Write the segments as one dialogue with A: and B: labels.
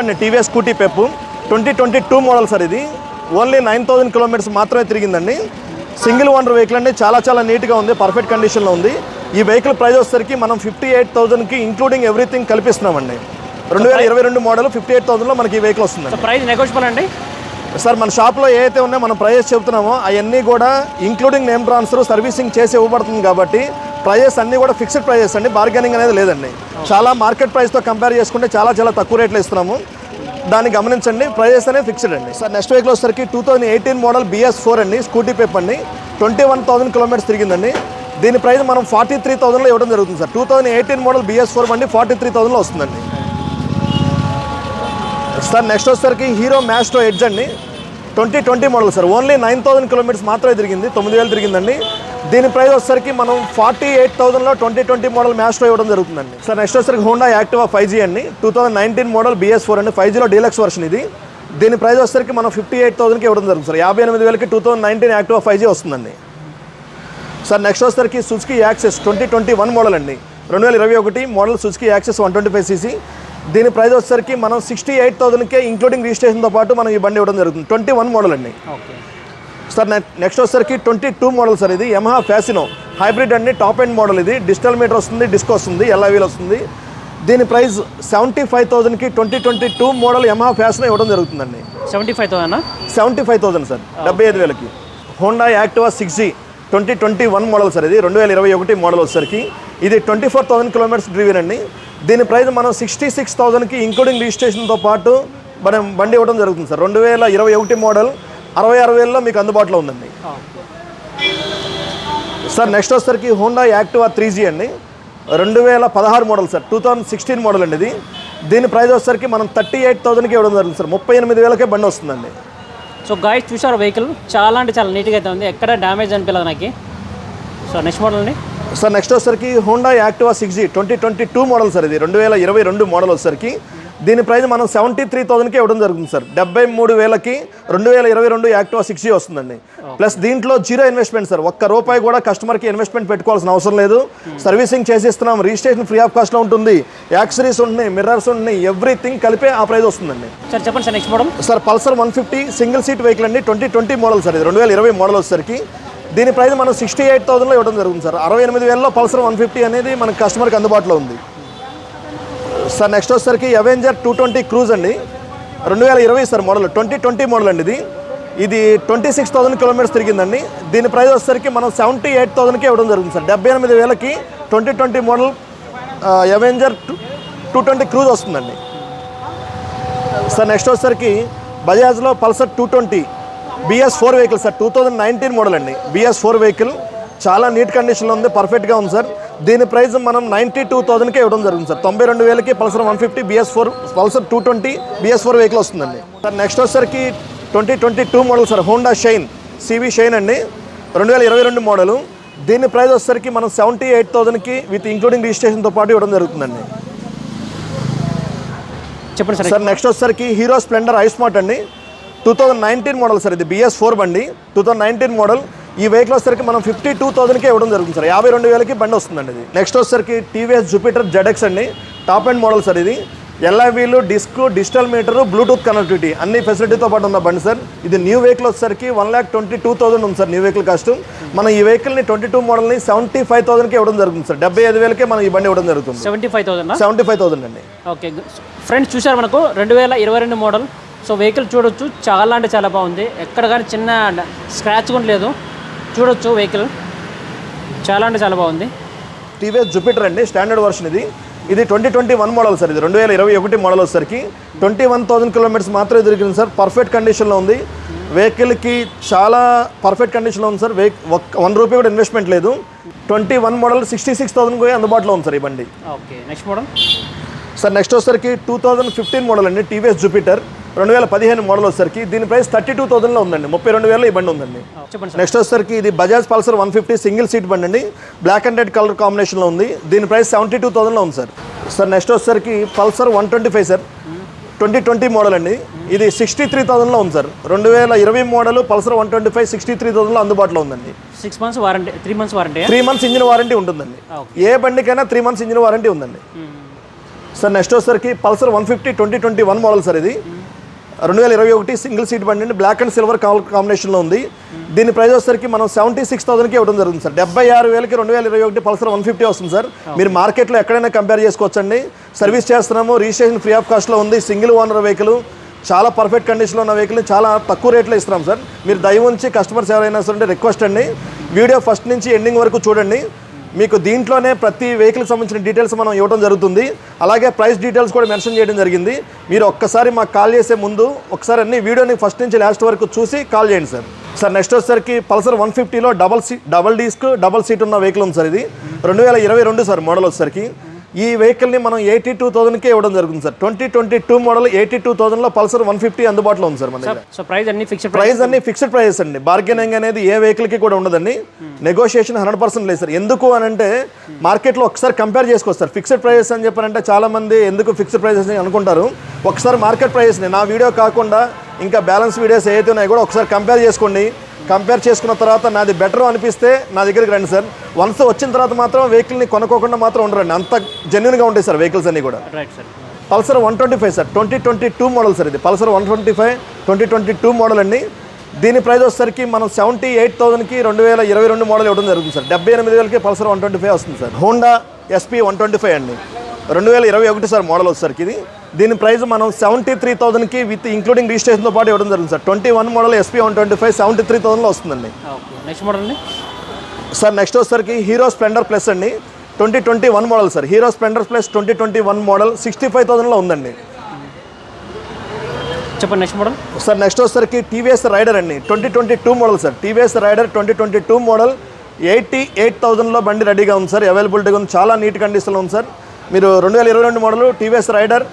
A: అండి TVS Scooty Pep twenty twenty two model sir ఇది. Only nine thousand kilometres మాత్రమే తిరిగిందండి. సింగిల్ ఓనర్ వెహికల్ అండి. చాలా చాలా నీట్గా ఉంది. పర్ఫెక్ట్ కండిషన్లో ఉంది. ఈ వెహికల్ ప్రైస్ వచ్చేసరికి మనం ఫిఫ్టీ ఎయిట్ థౌసండ్కి ఇంక్లూడింగ్ ఎవ్రీథింగ్ కల్పిస్తున్నామండి. రెండు వేల ఇరవై రెండు మోడల్ ఫిఫ్టీ ఎయిట్ థౌసండ్లో మనకి ఈ వెహికల్ వస్తుందండి.
B: సో ప్రైస్ నెగోషియబుల్ అండి?
A: సార్ మన షాప్లో ఏదైతే ఉన్నాయో మనం ప్రైజెస్ చెబుతున్నామో అవన్నీ కూడా ఇంక్లూడింగ్ నేమ్ ట్రాన్స్ఫర్ సర్వీసింగ్ చేసి ఇవ్వబడుతుంది కాబట్టి ప్రైజెస్ అన్నీ కూడా ఫిక్స్డ్ ప్రైజెస్ అండి. బార్గెనింగ్ అనేది లేదండి. చాలా మార్కెట్ ప్రైస్తో కంపేర్ చేసుకుంటే చాలా చాలా తక్కువ రేట్లో ఇస్తున్నాము. దాన్ని గమనించండి ప్రైజెస్ అనేది ఫిక్స్డ్ అండి. సార్ నెక్స్ట్ వెహికల్ వచ్చేసరికి two thousand eighteen model BS four అండి స్కూటీ పేప్ అండి. ట్వంటీ వన్ థౌసండ్ కిలోమీటర్స్ తిరిగిందండి. దీని ప్రైస్ మనం ఫార్టీ త్రీ థౌసండ్లో ఇవ్వడం జరుగుతుంది sir. Two thousand eighteen model BS four బండి ఫార్టీ త్రీ థౌసండ్లో వస్తుందండి. సార్ నెక్స్ట్ వచ్చేసరికి హీరో మ్యాస్ట్రో ఎడ్జ్ అండి. Twenty twenty model sir. Only nine thousand kilometres మాత్రమే తిరిగింది. తొమ్మిది వేలు తిరిగిందండి. దీని ప్రైస్ వచ్చేసరికి మనం ఫార్టీ ఎయిట్ థౌసండ్లో ట్వంటీ ట్వంటీ మోడల్ మ్యాస్ట్రో ఇవ్వడం జరుగుతుందండి. సార్ నెక్స్ట్ వచ్చేసరికి హోండా యాక్టివా ఫైవ్ జీ అండి. Two thousand nineteen model BS four అండి. ఫైవ్ జీలో డీలక్స్ వర్షన్ ఇది. దీని ప్రైస్ వచ్చేసరికి మనం ఫిఫ్టీ ఎయిట్ థౌసండ్కి ఇవ్వడం జరుగుతుంది సార్. యాభై ఎనిమిది వేలకి two thousand nineteen Activa five G వస్తుందండి. సార్ నెక్స్ట్ వచ్చేసరికి Suzuki Access twenty twenty one model అండి. రెండు వేల ఇరవై ఒకటి model Suzuki Access one twenty five CC దీని ప్రైస్ వచ్చేసరికి మనం సిక్స్టీ ఎయిట్ థౌసండ్కే ఇంక్లూడింగ్ రిజిస్ట్రేషన్తో పాటు మనం ఈ బండి ఇవ్వడం జరుగుతుంది. ట్వంటీ వన్ మోడల్ అండి
B: ఓకే.
A: సార్ నెక్స్ట్ వచ్చేసరికి ట్వంటీ టూ మోడల్ సార్ ఇది. Yamaha Fascino. హైబ్రిడ్ అండి టాప్ ఎండ్ మోడల్ ఇది. డిజిటల్ మీటర్ వస్తుంది డిస్క్ వస్తుంది ఎల్ఐవీల్ వస్తుంది. దీని price seventy five థౌసండ్కి twenty twenty two model Yamaha Fascino ఇవ్వడం జరుగుతుందండి.
B: Seventy five thousand
A: seventy five thousand sir. డెబ్బై ఐదు వేలకి. Honda Activa six G twenty twenty one model sir ఇది. రెండు వేల ఇరవై ఒకటి మోడల్ వచ్చేసరికి. ఇది twenty four thousand kilometres driven అండి. దీని ప్రైస్ మనం సిక్స్టీ సిక్స్ థౌజండ్కి ఇంక్లూడింగ్ రిజిస్ట్రేషన్తో పాటు మనం బండి ఇవ్వడం జరుగుతుంది సార్. రెండు వేల ఇరవై ఒకటి మోడల్ అరవై ఆరు వేలలో మీకు అందుబాటులో ఉందండి. సార్ నెక్స్ట్ వచ్చేసరికి హోండా యాక్టివా త్రీ జీ అండి. రెండు వేల పదహారు model sir. Two thousand sixteen model అండి ఇది. దీని ప్రైస్ వచ్చేసరికి మనం థర్టీ ఎయిట్ థౌసండ్కి ఇవ్వడం జరుగుతుంది సార్. ముప్పై ఎనిమిది వేలకే బండి వస్తుందండి.
B: సో గాయస్ చూసారు వెహికల్ చాలా అంటే చాలా నీట్గా అయితే ఉంది. ఎక్కడ డ్యామేజ్ అనిపించలేదు నాకు. సో నెక్స్ట్ మోడల్ అండి.
A: సార్ నెక్స్ట్ వచ్చేసరికి Honda Activa six G twenty twenty two model sir ఇది. రెండు వేల ఇరవై రెండు మోడల్ వచ్చేసరికి. దీని ప్రైస్ మనం సెవెంటీ త్రీ థౌసండ్కి ఇవ్వడం జరుగుతుంది సార్. డెబ్బై మూడు వేలకి రెండు వేల ఇరవై రెండు యాక్టివా సిక్స్ జీ వస్తుందండి. ప్లస్ దీంట్లో జీరో ఇన్వెస్ట్మెంట్ సార్. ఒక్క రూపాయి కూడా కస్టమర్కి ఇన్వెస్ట్మెంట్ పెట్టుకోవాల్సిన అవసరం లేదు. సర్వీసింగ్ చేసిస్తున్నాం. రిజిస్ట్రేషన్ ఫ్రీ ఆఫ్ కాస్ట్లో ఉంటుంది. యాక్సరీస్ ఉంటున్నాయి మిర్రర్స్ ఉంటున్నాయి ఎవ్రీథింగ్ కలిపే ఆ ప్రైస్ వస్తుందండి.
B: సార్ చెప్పండి sir next model
A: sir Pulsar one fifty single seat vehicle అండి. ట్వంటీ ట్వంటీ మోడల్ సార్ ఇది. రెండు వేల ఇరవై మోడల్ వచ్చేసరికి. దీని ప్రైస్ మనం సిక్స్టీ ఎయిట్ థౌసండ్లో ఇవ్వడం జరుగుతుంది సార్. అరవై ఎనిమిది వేలలో పల్సర్ వన్ ఫిఫ్టీ అనేది మన కస్టమర్కి అందుబాటులో ఉంది. సార్ నెక్స్ట్ వచ్చేసరికి అవెంజర్ టూ ట్వంటీ క్రూజ్ అండి. రెండు వేల ఇరవై sir model. Twenty twenty model అండి ఇది. ఇది ట్వంటీ సిక్స్ థౌసండ్ కిలోమీటర్స్ తిరిగిందండి. దీని ప్రైస్ వచ్చేసరికి మనం సెవెంటీ ఎయిట్ థౌసండ్కి ఇవ్వడం జరుగుతుంది సార్. డెబ్బై ఎనిమిది వేలకి twenty twenty model Avenger two two twenty Cruise వస్తుందండి. సార్ నెక్స్ట్ వచ్చేసరికి బజాజ్లో Pulsar two twenty BS four vehicle sir two thousand nineteen model అండి. బిఎస్ ఫోర్ వెహికల్ చాలా నీట్ కండిషన్లో ఉంది పర్ఫెక్ట్గా ఉంది సార్. దీని ప్రైస్ మనం నైంటీ టూ థౌసండ్కే ఇవ్వడం జరుగుతుంది సార్. తొంభై రెండు వేలకి Pulsar one fifty BS four Pulsar two twenty BS four vehicle వస్తుందండి. సార్ నెక్స్ట్ వచ్చేసరికి twenty twenty two model sir Honda Shine CB Shine అండి. రెండు వేల ఇరవై రెండు మోడలు దీని ప్రైస్ వచ్చేసరికి మనం సెవెంటీ ఎయిట్ థౌసండ్కి విత్ ఇంక్లూడింగ్ రిజిస్ట్రేషన్తో పాటు ఇవ్వడం జరుగుతుందండి.
B: చెప్పండి సార్.
A: సార్ నెక్స్ట్ వచ్చేసరికి హీరో స్ప్లెండర్ ఐ స్మార్ట్ అండి. Two thousand nineteen model sir ఇది బిఎస్ ఫోర్ బండి. Two thousand nineteen model. ఈ వెహికల్ వచ్చేసరికి మనం ఫిఫ్టీ టూ థౌసండ్కే ఇవ్వడం జరుగుతుంది సార్. యాభై రెండు వేలకి బండి వస్తుందండి ఇది. నెక్స్ట్ వచ్చేసరికి టీవీఎస్ జూపిటర్ జెడ్ఎక్స్ అండి. టాప్ అండ్ మోడల్ సార్ ఇది. ఎల్ఐవీలు disc digital meter Bluetooth connectivity అన్ని ఫెసిలిటీతో పాటు ఉన్న బండి సార్. ఇది న్యూ వెహికల్ వచ్చేసరికి one lakh twenty two thousand ఉంది సార్ న్యూ వెహికల్ కాస్ట్ మనం ఈ వెహికల్ని ట్వంటీ టూ మోడల్ని సెవెంటీ ఫైవ్ థౌసండ్కి ఇవ్వడం జరుగుతుంది సార్. డెబ్బై ఐదు వేలకే మనం ఈ బండి ఇవ్వడం జరుగుతుంది.
B: Seventy five thousand
A: seventy five thousand అండి.
B: ఓకే ఫ్రెండ్స్ చూసారు మనకు. రెండు వేల ఇరవై రెండు మోడల్ సో వెహికల్ చూడొచ్చు. చాలా అంటే చాలా బాగుంది. ఎక్కడ కానీ చిన్న స్క్రాచ్ కూడా లేదు. చూడొచ్చు వెహికల్. చాలా అంటే చాలా బాగుంది.
A: టీవీఎస్ జూపిటర్ అండి స్టాండర్డ్ వర్షన్ ఇది. ఇది twenty twenty one model sir ఇది రెండు వేల ఇరవై ఒకటి మోడల్ వచ్చేసరికి ట్వంటీ వన్ థౌసండ్ కిలోమీటర్స్ మాత్రమే దొరికింది సార్. పర్ఫెక్ట్ కండిషన్లో ఉంది. వెహికల్కి చాలా పర్ఫెక్ట్ కండిషన్లో ఉంది సార్. వెహిక్ వన్ రూపీ కూడా ఇన్వెస్ట్మెంట్ లేదు. Twenty one model sixty six thousand కూడా అందుబాటులో ఉంది సార్ ఈ బండి.
B: Okay next model
A: sir next వచ్చేసరికి టూ థౌసండ్ ఫిఫ్టీన్ మోడల్ అండి టీవీఎస్ జూపిటర్. రెండు వేల పదిహేను మోడల్ వచ్చేసరికి దీని ప్రైస్ థర్టీ టూ థౌసండ్లో ఉందండి. ముప్పై రెండు వేల ఈ బండి ఉందండి. నెక్స్ట్ వచ్చేసరికి ఇది Bajaj Pulsar one fifty single seat బండి అండి. బ్లాక్ అండ్ రెడ్ కలర్ కాంబినేషన్లో ఉంది. దీని ప్రైస్ సెవెంటీ టూ థౌసండ్లో ఉంది సార్ సార్ నెక్స్ట్ వచ్చేసరికి Pulsar one twenty five sir twenty twenty model అండి. ఇది సిక్స్టీ త్రీ థౌసండ్లో ఉంది సార్ రెండు వేల ఇరవై model Pulsar one twenty five sixty three థౌసండ్లో అందుబాటులో ఉందండి.
B: Six months warranty three months warranty
A: three months engine warranty ఉంటుందండి. ఏ బండికైనా త్రీ మంత్స్ ఇంజిన్ వారంటీ ఉందండి. సార్ నెక్స్ట్ వచ్చేసరికి Pulsar one fifty twenty twenty one model sir ఇది రెండు వేల ఇరవై ఒకటి సింగిల్ సీట్ బండి అండి బ్లాక్ అండ్ సిల్వర్ కాంబినేషన్లో ఉంది. దీని ప్రైస్ వచ్చేసరికి మనం సెవెంటీ సిక్స్ థౌసండ్కి ఇవ్వడం జరుగుతుంది సార్. డెబ్బై ఆరు వేలకి రెండు వేల ఇరవై ఒకటి పల్సర్ వన్ ఫిఫ్టీ వస్తుంది సార్. మీరు మార్కెట్లో ఎక్కడైనా కంపేర్ చేసుకోవచ్చండి. సర్వీస్ చేస్తున్నాము రిజిస్ట్రేషన్ ఫ్రీ ఆఫ్ కాస్ట్లో ఉంది. సింగిల్ ఓనర్ వెహికల్ చాలా పర్ఫెక్ట్ కండిషన్లో ఉన్న వెహికల్ చాలా తక్కువ రేట్లో ఇస్తున్నాం సార్. మీరు దయ ఉంచి కస్టమర్స్ ఎవరైనా సరే రిక్వెస్ట్ అండి. వీడియో ఫస్ట్ నుంచి ఎండింగ్ వరకు చూడండి. మీకు దీంట్లోనే ప్రతి వెహికల్కి సంబంధించిన డీటెయిల్స్ మనం ఇవ్వడం జరుగుతుంది. అలాగే ప్రైస్ డీటెయిల్స్ కూడా మెన్షన్ చేయడం జరిగింది. మీరు ఒక్కసారి మాకు కాల్ చేసే ముందు ఒకసారి అన్ని వీడియోని ఫస్ట్ నుంచి లాస్ట్ వరకు చూసి కాల్ చేయండి సార్. సార్ నెక్స్ట్ వచ్చేసరికి పల్సర్ వన్ ఫిఫ్టీలో double C double disc double seat ఉన్న వెహికల్ ఉంది సార్ ఇది. రెండు వేల ఇరవై రెండు సార్ మోడల్ వచ్చేసరికి. ఈ వెహికల్ని మనం ఎయిటీ టూ థౌసండ్కే ఇవ్వడం జరుగుతుంది sir. Twenty twenty two model eighty two థౌసండ్లో Pulsar one fifty అందుబాటులో ఉంది సార్ మన దగ్గర.
B: సో ప్రైస్ అన్ని ఫిక్స్డ్ ప్రైస్
A: అన్ని ఫిక్స్డ్ ప్రైస్ అండి. బార్గెనింగ్ అనేది ఏ వెహికల్కి కూడా ఉండదండి. నెగోషియేషన్ హండ్రెడ్ పర్సెంట్ లేదు సార్. ఎందుకు అని అంటే మార్కెట్లో ఒకసారి కంపేర్ చేసుకోవచ్చు ఫిక్స్డ్ ప్రైస్ అని చెప్పారంటే చాలా మంది ఎందుకు ఫిక్స్డ్ ప్రైసెస్ అని అనుకుంటారు. ఒకసారి మార్కెట్ ప్రైస్ని నా వీడియో కాకుండా ఇంకా బ్యాలెన్స్ వీడియోస్ ఏవైతే ఉన్నాయో కూడా ఒకసారి కంపేర్ చేసుకోండి. కంపేర్ చేసుకున్న తర్వాత నాది బెటర్ అనిపిస్తే నా దగ్గరికి రండి సార్. వన్స్ వచ్చిన తర్వాత మాత్రం వెహికల్ని కొనుక్కోకుండా మాత్రం ఉండరండి. అంత జెన్యున్గా ఉంటాయి సార్ వెహికల్స్ అన్ని కూడా.
B: Right sir
A: Pulsar one twenty five sir. Twenty twenty two model sir ఇది. Pulsar one twenty five twenty twenty two model అండి. దీని ప్రైస్ వచ్చేసరికి మనం సెవెంటీ ఎయిట్ థౌసండ్కి రెండు వేల ఇరవై రెండు మోడల్ ఇవ్వడం జరుగుతుంది సార్. డెబ్బై ఎనిమిది వేలకి పల్సర్ వన్ ట్వంటీ ఫైవ్ వస్తుంది sir. Honda SP one twenty five అండి. రెండు వేల ఇరవై ఒకటి సార్ మోడల్ వచ్చేసరికి ఇది. దీని ప్రైస్ మనం సెవెంటీ త్రీ థౌసండ్కి విత్ ఇంక్లూడింగ్ రిజిస్ట్రేషన్తో పాటు ఇవ్వడం జరుగుతుంది sir. Twenty one model SP one twenty five seventy three థౌసండ్లో వస్తుందండి
B: నెక్స్ట్ మోడల్ అండి?
A: సార్ నెక్స్ట్ వచ్చేసరికి హీరో స్ప్లెండర్ ప్లస్ అండి. Twenty twenty one model sir. Hero Splendor Plus twenty twenty one model sixty five థౌసండ్లో ఉందండి.
B: చెప్పండి next model
A: sir next వచ్చేసరికి TVS Raider అండి. Twenty twenty two model sir TVS Raider twenty twenty two model eighty eight థౌసండ్లో బండి రెడీగా ఉంది sir. అవైలబిలిటీగా ఉంది చాలా neat కండిషన్లో ఉంది సార్. మీరు రెండు వేల ఇరవై రెండు model TVS Raider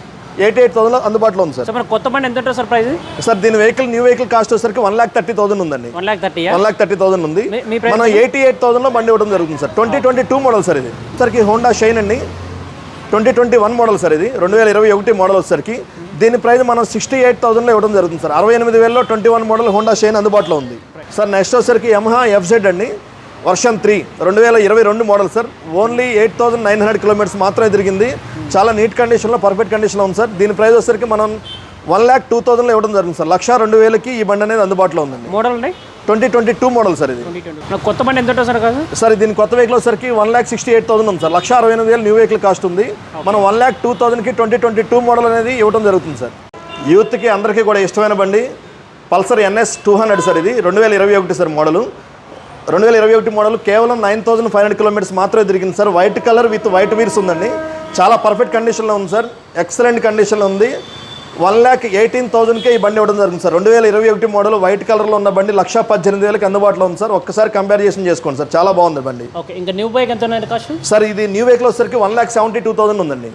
A: eighty eight థౌసండ్లో అందుబాటులో ఉంది సార్.
B: మన కొత్త బండి ఎంత ఉంటుంది సార్ ప్రైస్?
A: సార్ దీని వెహికల్ న్యూ వెహికల్ కాస్ట్ వచ్చేసరికి వన్ ల్యాక్ థర్టీ థౌసండ్ ఉందండి.
B: One lakh thirty
A: one lakh thirty thousand ఉంది. మనం ఎయిటీ ఎయిట్ థౌసండ్లో బండి ఇవ్వడం జరుగుతుంది sir. Twenty twenty two model sir ఇది. సరికి హోండా షైన్ అండి. Twenty twenty one model sir ఇది. రెండు వేల ఇరవై ఒకటి మోడల్ వచ్చేసరికి దీని ప్రైస్ మనం సిక్స్టీ ఎయిట్ థౌసండ్లో ఇవ్వడం జరుగుతుంది సార్. అరవై ఎనిమిది వేలలో twenty one model Honda Shine అందుబాటులో ఉంది. సార్ నెక్స్ట్ వచ్చేసరికి యమహా ఎఫ్జెడ్ అండి. Version three. రెండు వేల ఇరవై రెండు model sir. Only eight thousand nine hundred kilometres మాత్రమే తిరిగింది. చాలా నీట్ కండిషన్లో పర్ఫెక్ట్ కండిషన్లో ఉంది సార్. దీని ప్రైస్ వచ్చేసరికి మనం వన్ ల్యాక్ టూ థౌసండ్లో ఇవ్వడం జరుగుతుంది సార్. లక్ష రెండు వేలకి ఈ బండి అనేది అందుబాటులో ఉందండి.
B: మోడల్ అండి?
A: Twenty twenty two model sir ఇది.
B: కొత్త బండి ఎంత సార్ కాదు?
A: సార్ దీని కొత్త వెహికల్ వచ్చరికి one lakh sixty eight thousand ఉంది సార్. లక్ష అరవై ఎనిమిది వేలు న్యూ వెహికల్ కాస్ట్ ఉంది. మనం వన్ ల్యాక్ టూ థౌసండ్కి ట్వంటీ ట్వంటీ టూ మోడల్ అనేది ఇవ్వడం జరుగుతుంది సార్. యూత్కి అందరికీ కూడా ఇష్టమైన బండి. Pulsar NS two hundred sir ఇది. రెండు వేల ఇరవై ఒకటి సార్ మోడలు. రెండు వేల ఇరవై ఒకటి మోడల్ కేవలం nine thousand five hundred kilometres మాత్రమే తిరిగింది sir. White colour with white wheels ఉందండి. చాలా పర్ఫెక్ట్ కండిషన్లో ఉంది సార్. ఎక్సలెంట్ కండిషన్లో ఉంది. వన్ ల్యాక్ ఎయిటీన్ థౌసండ్కే ఈ బండి ఇవ్వడం జరుగుతుంది సార్. రెండు వేల ఇరవై ఒకటి మోడల్ వైట్ కలర్లో ఉన్న బండి లక్ష పద్దెనిమిది వేలకి అందుబాటులో ఉంది సార్. ఒక్కసారి కంపారిజేషన్ చేసుకోండి సార్. చాలా బాగుంది బండి.
B: ఓకే ఇంకా న్యూ బైక్ ఎంత
A: సార్ ఇది న్యూ వెహికల్ వచ్చేసరికి one lakh seventy two thousand ఉందండి.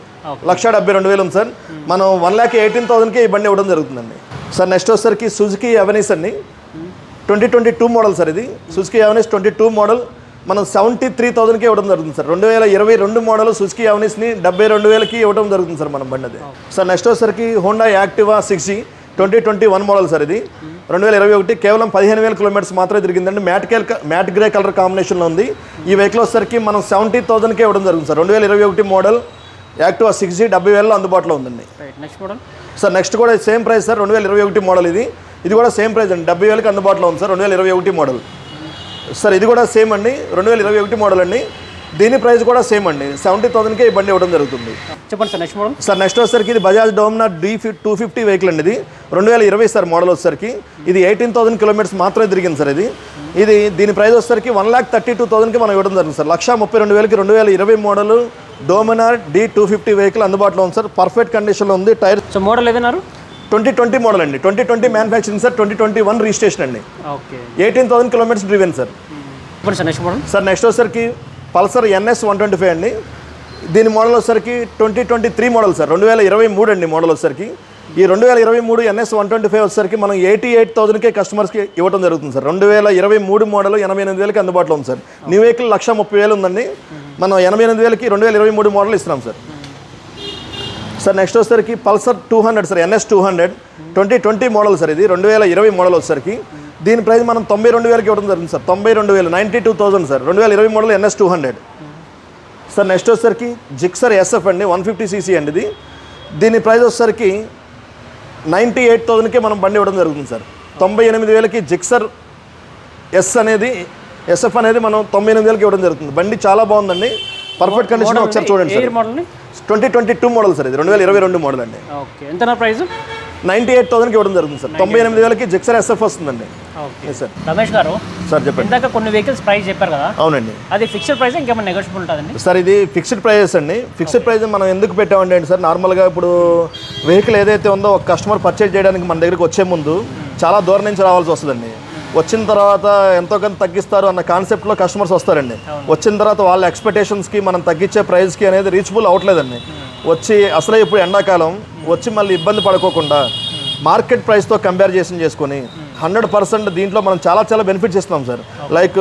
A: లక్ష డెబ్బై రెండు వేలు ఉంది సార్. మనం వన్ ల్యాక్ ఎయిటీన్ థౌసండ్కి ఈ బండి ఇవ్వడం జరుగుతుందండి. సార్ నెక్స్ట్ వచ్చేసరికి సుజుకి అవెనీస్ అండి twenty twenty two model sir ఇది. Suzuki Avenis twenty two model. మనం సెవెంటీ త్రీ థౌసండ్కి ఇవ్వడం జరుగుతుంది సార్. రెండు వేల ఇరవై రెండు మోడల్ సుజుకి అవెనీస్ని డెబ్బై రెండు వేలకి ఇవ్వడం జరుగుతుంది సార్ మన బండి అది సార్ నెక్స్ట్ వచ్చేసరికి Honda Activa six G twenty twenty one model sir ఇది. రెండు వేల ఇరవై ఒకటి కేవలం పదిహేను వేల కిలోమీటర్స్ మాత్రమే తిరిగిందండి. మ్యాట్ కేల్ మ్యాట్ గ్రే కలర్ కాంబినేషన్లో ఉంది. ఈ వెహికల్ వచ్చేసరికి మనం సెవెంటీ థౌసండ్కే ఇవ్వడం జరుగుతుంది సార్. రెండు వేల ఇరవై ఒకటి మోడల్ యాక్టివా సిక్స్ జీ డెబ్బై వేలలో అందుబాటులో ఉందండి.
B: నెక్స్ట్ మోడల్
A: సార్ నెక్స్ట్ కూడా సేమ్ ప్రైస్ సార్. రెండు వేల ఇరవై ఒకటి మోడల్ ఇది. ఇది కూడా సేమ్ ప్రైస్ అండి. డెబ్బై వేలకి అందుబాటులో ఉంది సార్. రెండు వేల ఇరవై ఒకటి మోడల్. సార్ ఇది కూడా సేమ్ అండి. రెండు వేల ఇరవై ఒకటి మోడల్ అండి. దీని ప్రైస్ కూడా సేమ్ అండి. సెవెంటీ థౌసండ్కే ఈ బండి ఇవ్వడం జరుగుతుంది.
B: చెప్పండి sir next model
A: sir next వచ్చేసరికి ఇది బజాజ్ డోమినార్ డీ ఫి టూ ఫిఫ్టీ వెహికల్ అండి ఇది. రెండు వేల ఇరవై సార్ మోడల్ వచ్చేసరికి. ఇది ఎయిటీన్ థౌసండ్ కిలోమీటర్స్ మాత్రమే తిరిగింది సార్ ఇది. ఇది దీని ప్రైస్ వచ్చేసరికి వన్ ల్యాక్ థర్టీ టూ థౌసండ్కి మనం ఇవ్వడం జరిగింది సార్. లక్ష ముప్పై రెండు వేలకి రెండు వేల ఇరవై model Dominar D two fifty vehicle అందుబాటులో ఉంది సార్. పర్ఫెక్ట్ కండిషన్లో ఉంది. టైర్
B: సో మోడల్ ఏదన్నారు?
A: ట్వంటీ ట్వంటీ మోడల్ అండి. Twenty twenty manufacturing sir twenty twenty one registration అండి.
B: Okay.
A: Eighteen thousand kilometres driven sir
B: next model?
A: Sir next వచ్చేసరికి Pulsar NS one twenty five అండి. దీని model వచ్చేసరికి twenty twenty three model sir రెండు వేల ఇరవై మూడు అండి మోడల్ వచ్చేసరికి. ఈ రెండు వేల ఇరవై మూడు ఎన్ఎస్ వన్ ట్వంటీ ఫైవ్ వచ్చేసరికి మనం ఎయిటీ ఎయిట్ థౌసండ్కే కస్టమర్స్కి ఇవ్వడం జరుగుతుంది సార్ రెండు వేల ఇరవై మూడు మోడల్ ఎనభై ఎనిమిది వేలకి అందుబాటులో ఉంది సార్ న్యూ వెహికల్ లక్ష ముప్పై వేలు ఉందండి. మనం ఎనభై ఎనిమిది వేలకి రెండు వేల ఇరవై మూడు మోడల్ ఇస్తున్నాం సార్ సార్ నెక్స్ట్ వచ్చేసరికి Pulsar two hundred sir NS two hundred twenty twenty model sir ఇది. రెండు వేల ఇరవై మోడల్ వచ్చేసరికి. దీని ప్రైస్ మనం తొంభై రెండు వేలకి ఇవ్వడం జరుగుతుంది సార్. తొంభై రెండు వేలు నైంటీ టూ థౌసండ్ సార్. రెండు వేల ఇరవై model NS two hundred sir next వచ్చేసరికి జిక్సర్ ఎస్ఎఫ్ అండి వన్ ఫిఫ్టీ సీసీ అండి ఇది. దీని ప్రైస్ వచ్చేసరికి నైంటీ ఎయిట్ థౌజండ్కే మనం బండి ఇవ్వడం జరుగుతుంది సార్. తొంభై ఎనిమిది వేలకి జిక్సర్ ఎస్ అనేది ఎస్ఎఫ్ అనేది మనం తొంభై ఎనిమిది వేలకి ఇవ్వడం జరుగుతుంది. బండి చాలా బాగుందండి. పర్ఫెక్ట్ కండిషన్ ఒకసారి చూడండి sir. Twenty twenty two model sir ఇది రెండు వేల ఇరవై రెండు మోడల్ అండి.
B: ఓకే. ఎంత నా ప్రైస్
A: నైంటీ ఎయిట్ థౌసండ్కి ఇవ్వడం జరుగుతుంది సార్. తొంభై ఎనిమిది వేలకి జిక్సర్ ఎస్ఎఫ్ వస్తుందండి.
B: ఓకే.
A: సార్
B: రమేష్ గారు
A: సార్ చెప్పండి.
B: ఇందాక కొన్ని వెహికల్స్ ప్రైస్ చెప్పారు కదా?
A: అవునండి.
B: అది ఫిక్స్డ్ ప్రైస్ ఇంకేమైనా నెగోషియబుల్ ఉంటుందండి
A: సార్ ఇది ఫిక్స్డ్ ప్రైజెస్ అండి. ఫిక్స్డ్ ప్రైస్ మనం ఎందుకు పెట్టామంటే అండి సార్ నార్మల్గా ఇప్పుడు వెహికల్ ఏదైతే ఉందో ఒక కస్టమర్ పర్చేజ్ చేయడానికి మన దగ్గరికి వచ్చే ముందు చాలా దూరం నుంచి రావాల్సి వస్తుందండి. వచ్చిన తర్వాత ఎంతో కొంత తగ్గిస్తారు అన్న కాన్సెప్ట్లో కస్టమర్స్ వస్తారండి. వచ్చిన తర్వాత వాళ్ళ ఎక్స్పెక్టేషన్స్కి మనం తగ్గించే ప్రైస్కి అనేది రీచబుల్ అవ్వట్లేదండి. వచ్చి అసలే ఇప్పుడు ఎండాకాలం వచ్చి మళ్ళీ ఇబ్బంది పడుకోకుండా మార్కెట్ ప్రైస్తో కంపారిజేషన్ చేసుకొని హండ్రెడ్ పర్సెంట్ దీంట్లో మనం చాలా చాలా బెనిఫిట్స్ ఇస్తున్నాం సార్. లైక్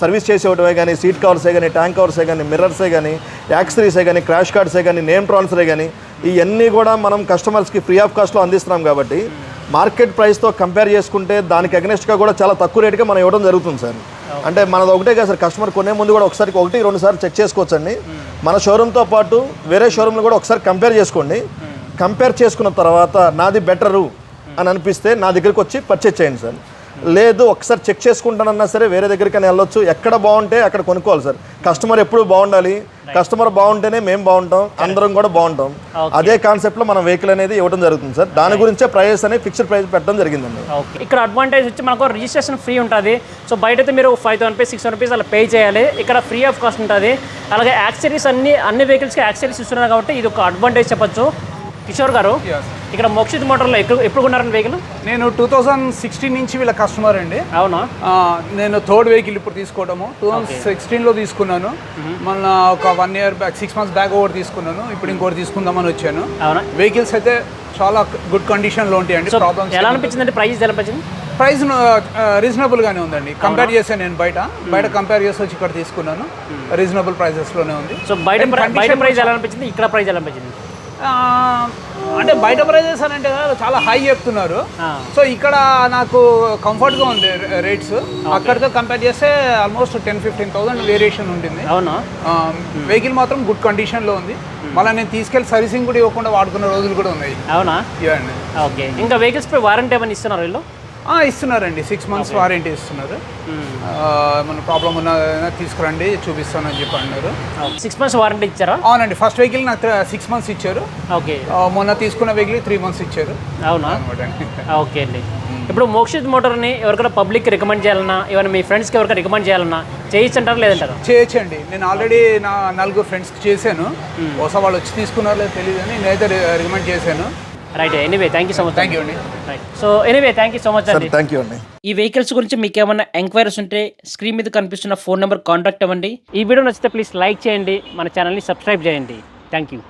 A: సర్వీస్ చేసేవటమే కానీ సీట్ కవర్సే కానీ ట్యాంక్ కవర్సే కానీ మిర్రర్సే కానీ యాక్సరీసే కానీ క్రాష్ కార్డ్సే కానీ నేమ్ ట్రాన్స్ఫరే కానీ ఇవన్నీ కూడా మనం కస్టమర్స్కి ఫ్రీ ఆఫ్ కాస్ట్లో అందిస్తున్నాం కాబట్టి మార్కెట్ ప్రైస్తో కంపేర్ చేసుకుంటే దానికి అగనెస్ట్గా కూడా చాలా తక్కువ రేటుగా మనం ఇవ్వడం జరుగుతుంది సార్. అంటే మనది ఒకటే కదా సార్ కస్టమర్ కొనే ముందు కూడా ఒకసారి ఒకటి రెండు సార్లు చెక్ చేసుకోవచ్చండి. మన షోరూమ్తో పాటు వేరే షోరూమ్లో కూడా ఒకసారి కంపేర్ చేసుకోండి. కంపేర్ చేసుకున్న తర్వాత నాది బెటరు అని అనిపిస్తే నా దగ్గరికి వచ్చి పర్చేజ్ చేయండి సార్. లేదు ఒకసారి చెక్ చేసుకుంటానన్నా సరే వేరే దగ్గరికి వెళ్ళొచ్చు. ఎక్కడ బాగుంటే అక్కడ కొనుక్కోవాలి సార్. కస్టమర్ ఎప్పుడు బాగుండాలి? కస్టమర్ బాగుంటేనే మేము బాగుంటాం అందరం కూడా బాగుంటాం. అదే కాన్సెప్ట్లో మనం వెహికల్ అనేది ఇవ్వడం జరుగుతుంది సార్. దాని గురించే ప్రైస్ అనేది ఫిక్స్డ్ ప్రైస్ పెట్టడం జరిగిందండి.
B: ఇక్కడ అడ్వాంటేజ్ వచ్చి మనకు రిజిస్ట్రేషన్ ఫ్రీ ఉంటుంది. సో బయట అయితే మీరు five thousand rupees six rupees అలా పే చేయాలి. ఇక్కడ ఫ్రీ ఆఫ్ కాస్ట్ ఉంటుంది. అలాగే యాక్సరీస్ అన్ని అన్ని వెహికల్స్కి యాక్సరీస్ ఇస్తున్నారు కాబట్టి ఇది ఒక అడ్వాంటేజ్ చెప్పొచ్చు. కిషోర్ గారు ఇక్కడ మోక్షిత్ మోటార్లో ఎప్పుడు ఎప్పుడు కొన్నారండి వెహికల్
C: నేను టూ థౌజండ్ సిక్స్టీన్ నుంచి వీళ్ళ కస్టమర్ అండి.
B: అవునా?
C: నేను థర్డ్ వెహికల్ ఇప్పుడు తీసుకోవడము. టూ థౌజండ్ సిక్స్టీన్లో తీసుకున్నాను. మొన్న ఒక one year back six months back ఒకటి తీసుకున్నాను. ఇప్పుడు ఇంకోటి తీసుకుందామని వచ్చాను.
B: అవునా?
C: వెహికల్స్ అయితే చాలా గుడ్ కండిషన్లో ఉంటాయండి ప్రాబ్లమ్స్
B: ఎలా అనిపించింది అంటే ప్రైస్ ఎలా అనిపించింది?
C: ప్రైస్ రీజనబుల్ గానే ఉందండి. కంపేర్ చేశాను నేను బయట. బయట కంపేర్ చేసి వచ్చి ఇక్కడ తీసుకున్నాను. రీజనబుల్ ప్రైజెస్లోనే ఉంది.
B: సో బయట ప్రైస్ ఎలా అనిపించింది? ఇక్కడ ప్రైస్ ఎలా అనిపించింది?
C: అంటే బయట ప్రైజెస్ అని అంటే చాలా హై చెప్తున్నారు. సో ఇక్కడ నాకు కంఫర్ట్గా ఉంది రేట్స్ అక్కడితో కంపేర్ చేస్తే almost ten fifteen thousand variation ఉంటుంది.
B: అవునా?
C: వెహికల్ మాత్రం గుడ్ కండిషన్లో ఉంది. మళ్ళీ నేను తీసుకెళ్ళి సర్వీసింగ్ కూడా ఇవ్వకుండా వాడుకున్న రోజులు కూడా ఉన్నాయి.
B: అవునా?
C: ఇవ్వండి.
B: ఓకే. ఇంకా వెహికల్స్ పై వారంటీ ఏమైనా ఇస్తున్నారు వీళ్ళు?
C: ఇస్తున్నారండి. సిక్స్ మంత్స్ వారంటీ ఇస్తున్నారు. ఆ, ఏమైనా ప్రాబ్లం ఉన్నా తీసుకురండి చూపిస్తానని చెప్పి అన్నారు.
B: సిక్స్ మంత్స్ వారంటీ ఇచ్చారా?
C: అవునండి. ఫస్ట్ వెహికల్ నాకు సిక్స్ మంత్స్ ఇచ్చారు.
B: ఓకే
C: మొన్న తీసుకున్న వెహికల్ త్రీ మంత్స్ ఇచ్చారు.
B: అవునా? ఓకే అండి. ఇప్పుడు మోక్షిత్ మోటార్ని ఎవరికైనా పబ్లిక్ రికమెండ్ చేయాలన్నా ఏమైనా మీ ఫ్రెండ్స్కి ఎవరికైనా రికమెండ్ చేయాలన్నా చేయించంటారా లేదంటారా?
C: చేయొచ్చండి. నేను ఆల్రెడీ నా నలుగురు ఫ్రెండ్స్కి చేశాను. బహుశా వాళ్ళు వచ్చి తీసుకున్నారో లేదో తెలియదు అని నేనైతే రికమెండ్ చేశాను.
B: Right anyway thank you so much
C: thank you అండి
B: right so anyway thank you so much అండి
A: థ్యాంక్ యూ అండి
B: ఈ వెహికల్స్ గురించి మీకు ఏమైనా ఎంక్వైరీస్ ఉంటే స్క్రీన్ మీద కనిపిస్తున్న ఫోన్ నెంబర్ కాంటాక్ట్ అవ్వండి. ఈ వీడియో నచ్చితే ప్లీజ్ లైక్ చేయండి. మన ఛానల్ని సబ్స్క్రైబ్ చేయండి. Thank you